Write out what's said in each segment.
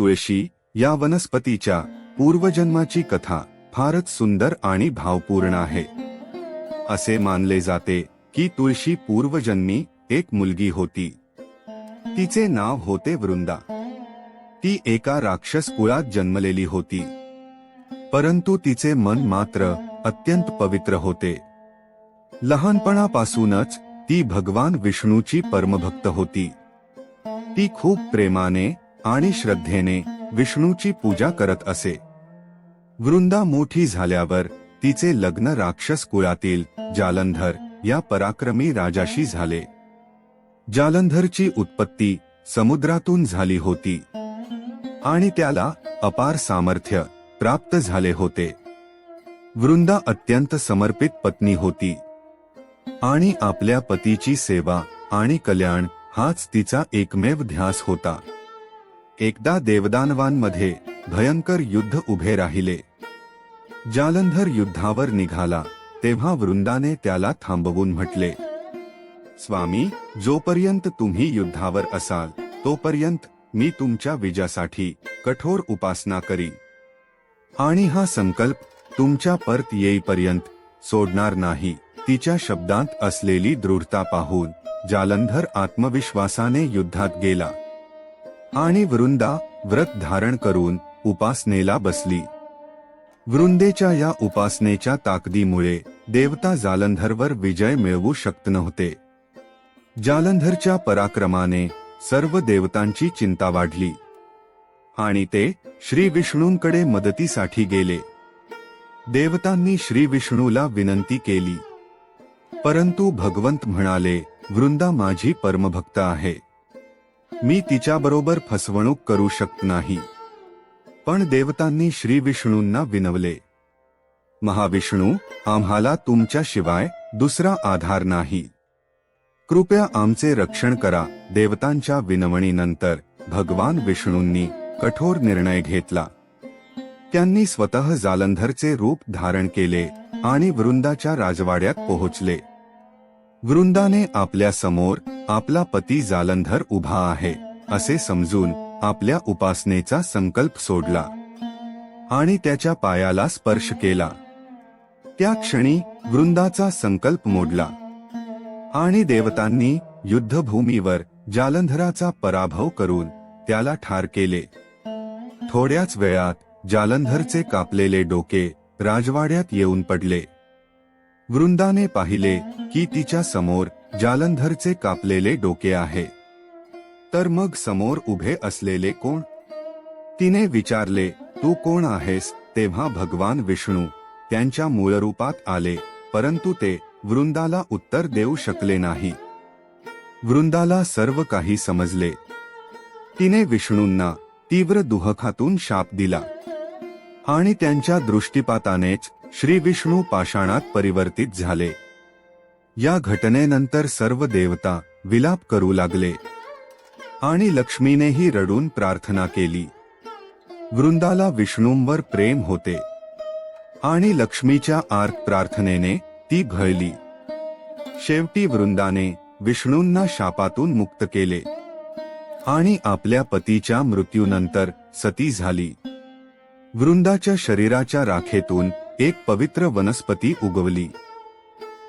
तुळशी या वनस्पतीच्या पूर्वजन्माची कथा फारच सुंदर आणि भावपूर्ण आहे. असे मानले जाते की तुळशी पूर्वजन्मी एक मुलगी होती. तिचे नाव होते वृंदा. ती एका राक्षस कुळात जन्मलेली होती. परंतु तिचे मन मात्र अत्यंत पवित्र होते. लहानपणापासूनच ती भगवान विष्णूची परमभक्त होती. ती खूप प्रेमाने आणि श्रद्धेने विष्णूची पूजा करत असे. वृंदा मोठी झाल्यावर तिचे लग्न राक्षस कुळातील जालंधर या पराक्रमी राजाशी झाले. जालंधरची उत्पत्ती समुद्रातून झाली होती. आणि त्याला अपार सामर्थ्य प्राप्त झाले होते. वृंदा अत्यंत समर्पित पत्नी होती. आणि आपल्या पतीची सेवा आणि कल्याण हाच तिचा एकमेव ध्यास होता. एकदा देवदानवांमध्ये भयंकर युद्ध उभे राहिले. जालंधर युद्धावर निघाला तेव्हा वृंदाने त्याला थांबवून म्हटले स्वामी जोपर्यंत तुम्ही युद्धावर असाल तोपर्यंत मी तुमच्या विजयासाठी कठोर उपासना करी आणि हा संकल्प तुमच्या परत येईपर्यंत सोडणार नाही. तिच्या शब्दांत असलेली दृढता पाहून जालंधर आत्मविश्वासाने युद्धात गेला. आणि वृंदा व्रत धारण करून उपासनेला बसली. वृंदेच्या या उपासनेच्या ताकदीमुळे देवता जालंधरवर विजय मिळवू शकत नव्हते. जालंधरच्या पराक्रमाने सर्व देवतांची चिंता वाढली. आणि ते श्री विष्णूंकडे मदतीसाठी गेले. देवतांनी श्री विष्णूला विनंती केली. परंतु भगवंत म्हणाले वृंदा माझी परमभक्त आहे. मी तिच्याबरोबर फसवणूक करू शकत नाही. पण देवतांनी श्री विष्णूंना विनवले. महाविष्णू आम्हाला तुमच्याशिवाय दुसरा आधार नाही. कृपया आमचे रक्षण करा देवतांच्या विनवणीनंतर भगवान विष्णूंनी कठोर निर्णय घेतला. त्यांनी स्वतः जालंधरचे रूप धारण केले आणि वृंदाच्या राजवाड्यात पोहोचले. वृंदाने आपल्यासमोर आपला पती जालंधर उभा आहे असे समजून आपल्या उपासनेचा संकल्प सोडला. आणि त्याच्या पायाला स्पर्श केला. त्या क्षणी वृंदाचा संकल्प मोडला. आणि देवतांनी युद्धभूमीवर जालंधराचा पराभव करून त्याला ठार केले. थोड्याच वेळात जालंधरचे कापलेले डोके राजवाड्यात येऊन पडले. वृंदाने पाहिले की तिच्या समोर जालंधरचे कापलेले डोके आहे. तर मग समोर उभे असलेले कोण? तिने विचारले तू कोण आहेस? तेव्हा भगवान विष्णू त्यांच्या मूळ रूपात आले परंतु ते वृंदाला उत्तर देऊ शकले नाही. वृंदाला सर्व काही समजले. तिने विष्णूंना तीव्र दुहखातून शाप दिला. आणि त्यांच्या दृष्टीपातानेच श्री विष्णू पाषाणात परिवर्तित झाले. या घटनेनंतर सर्व देवता विलाप करू लागले आणि लक्ष्मीनेही रडून प्रार्थना केली. वृंदाला विष्णूंवर प्रेम होते आणि लक्ष्मीच्या आर्त प्रार्थनेने ती घळली. शेवटी वृंदाने विष्णूंना शापातून मुक्त केले आणि आपल्या पतीच्या मृत्यूनंतर सती झाली. वृंदाच्या शरीराच्या राखेतून एक पवित्र वनस्पती उगवली.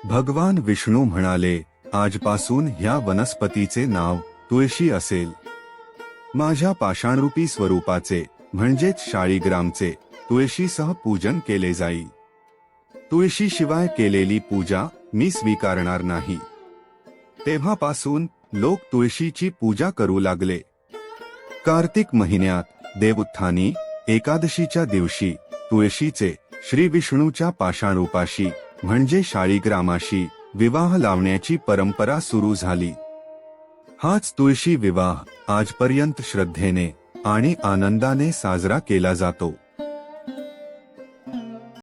भगवान विष्णू म्हणाले आजपासून ह्या वनस्पतीचे नाव तुळशी असेल. माझ्या पाषाणरूपी स्वरूपाचे म्हणजेच शाळीग्रामचे तुळशीसह पूजन केले जाईल तुळशीशिवाय केलेली पूजा मी स्वीकारणार नाही. तेव्हापासून लोक तुळशीची पूजा करू लागले. कार्तिक महिन्यात देवउत्थानी एकादशीच्या दिवशी तुळशीचे श्री विष्णूच्या पाषाणरूपाशी म्हणजे शाळीग्रामाशी विवाह लावण्याची परंपरा सुरू झाली. हाच तुळशी विवाह आजपर्यंत श्रद्धेने आणि आनंदाने साजरा केला जातो.